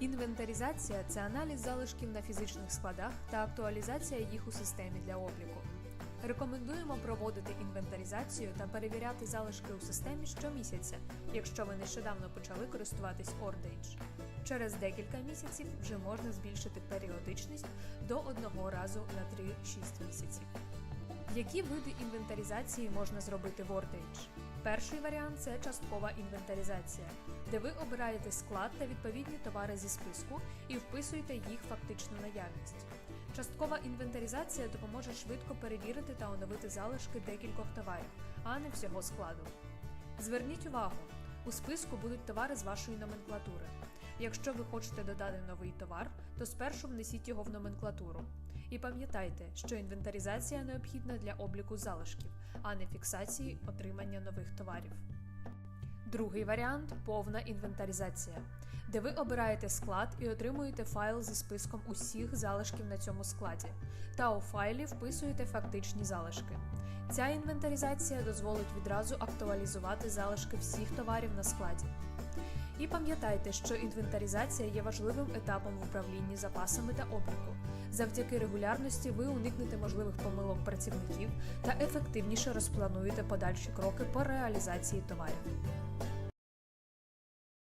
Інвентаризація це аналіз залишків на фізичних складах та актуалізація їх у системі для обліку. Рекомендуємо проводити інвентаризацію та перевіряти залишки у системі щомісяця, якщо ви нещодавно почали користуватись Ordage. Через декілька місяців вже можна збільшити періодичність до одного разу на 3-6 місяців. Які види інвентаризації можна зробити в Ordage? Перший варіант це часткова інвентаризація, де ви обираєте склад та відповідні товари зі списку і вписуєте їх фактичну наявність. Часткова інвентаризація допоможе швидко перевірити та оновити залишки декількох товарів, а не всього складу. Зверніть увагу, у списку будуть товари з вашої номенклатури. Якщо ви хочете додати новий товар, то спершу внесіть його в номенклатуру. І пам'ятайте, що інвентаризація необхідна для обліку залишків, а не фіксації отримання нових товарів. Другий варіант повна інвентаризація, де ви обираєте склад і отримуєте файл зі списком усіх залишків на цьому складі, та у файлі вписуєте фактичні залишки. Ця інвентаризація дозволить відразу актуалізувати залишки всіх товарів на складі. І пам'ятайте, що інвентаризація є важливим етапом в управлінні запасами та обліку. Завдяки регулярності ви уникнете можливих помилок працівників та ефективніше розплануєте подальші кроки по реалізації товарів.